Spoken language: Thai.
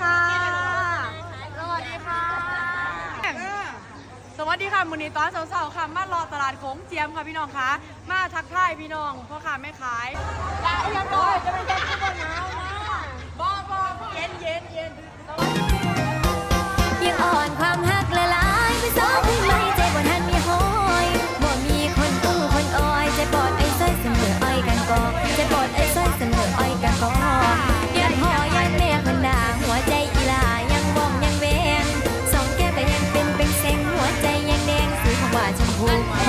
ค่ะสวัสดีค่ะ สวัสดีค่ะมือนี้ตอนเสาร์ๆค่ะ มารอตลาดโขงเจียมค่ะพี่น้องคะ มาทักทายพี่น้องพ่อค้าแม่ขาย 爱